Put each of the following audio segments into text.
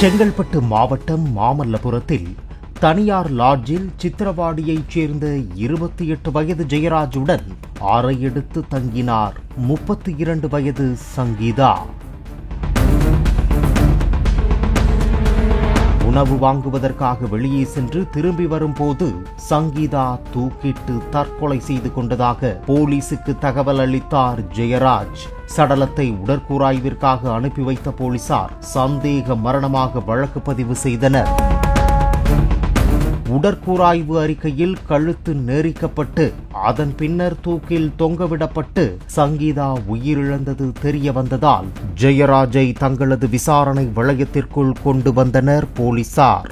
செங்கல்பட்டு மாவட்டம் மாமல்லபுரத்தில் தனியார் லாட்ஜில் சித்திரவாடியைச் சேர்ந்த இருபத்தி எட்டு வயது ஜெயராஜுடன் அறையெடுத்து தங்கினார் முப்பத்தி இரண்டு வயது சங்கீதா. உணவு வாங்குவதற்காக வெளியே சென்று திரும்பி வரும்போது சங்கீதா தூக்கிட்டு தற்கொலை செய்து கொண்டதாக போலீசுக்கு தகவல் அளித்தார் ஜெயராஜ். சடலத்தை உடற்கூராய்விற்காக அனுப்பி வைத்த போலீசார் சந்தேக மரணமாக வழக்கு பதிவு செய்தனர். உடற்கூராய்வு அறிக்கையில் கழுத்து நெரிக்கப்பட்டு அதன் பின்னர் தூக்கில் தொங்கவிடப்பட்டு சங்கீதா உயிரிழந்தது தெரிய வந்ததால் ஜெயராஜை தங்களது விசாரணை வளையத்திற்குள் கொண்டு வந்தனர் போலீசார்.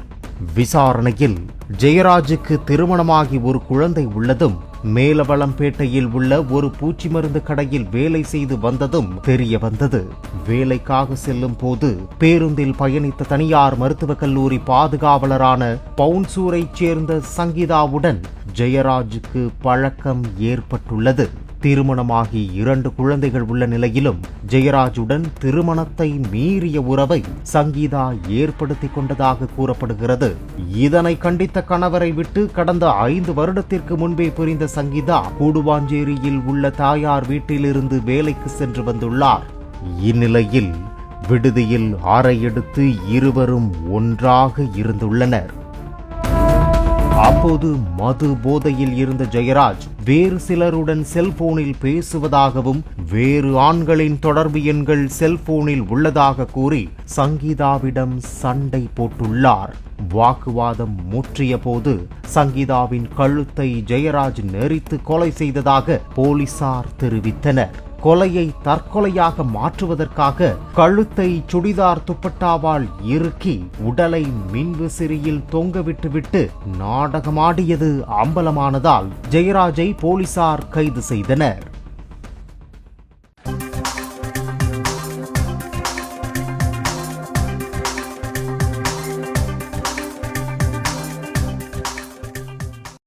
விசாரணையில் ஜெயராஜுக்கு திருமணமாகி ஒரு குழந்தை உள்ளதும் மேலவளம்பேட்டையில் உள்ள ஒரு பூச்சி மருந்து கடையில் வேலை செய்து வந்ததும் தெரிய வந்தது. வேலைக்காக செல்லும் போது பேருந்தில் பயணித்த தனியார் மருத்துவக் கல்லூரி பாதுகாவலரான பவுன்சூரைச் சேர்ந்த சங்கீதாவுடன் ஜெயராஜுக்கு பழக்கம் ஏற்பட்டுள்ளது. திருமணமாகி இரண்டு குழந்தைகள் உள்ள நிலையிலும் ஜெயராஜுடன் திருமணத்தை மீறிய உறவை சங்கீதா ஏற்படுத்தி கொண்டதாக கூறப்படுகிறது. இதனை கண்டித்த கணவரை விட்டு கடந்த ஐந்து வருடத்திற்கு முன்பே புரிந்த சங்கீதா கூடுவாஞ்சேரியில் உள்ள தாயார் வீட்டிலிருந்து வேலைக்கு சென்று வந்துள்ளார். இந்நிலையில் விடுதியில் அறையெடுத்து இருவரும் ஒன்றாக இருந்துள்ளனர். அப்போது மது போதையில் இருந்த ஜெயராஜ் வேறு சிலருடன் செல்போனில் பேசுவதாகவும் வேறு ஆண்களின் தொடர்பு எண்கள் செல்போனில் உள்ளதாக கூறி சங்கீதாவிடம் சண்டை போட்டுள்ளார். வாக்குவாதம் முற்றிய போது சங்கீதாவின் கழுத்தை ஜெயராஜ் நெரித்து கொலை செய்ததாக போலீசார் தெரிவித்தனர். கொலையை தற்கொலையாக மாற்றுவதற்காக கழுத்தை சுடிதார் துப்பட்டாவால் இறுக்கி உடலை மின்விசிறியில் தொங்கவிட்டுவிட்டு நாடகமாடியது அம்பலமானதால் ஜெயராஜை போலீசார் கைது செய்தனர்.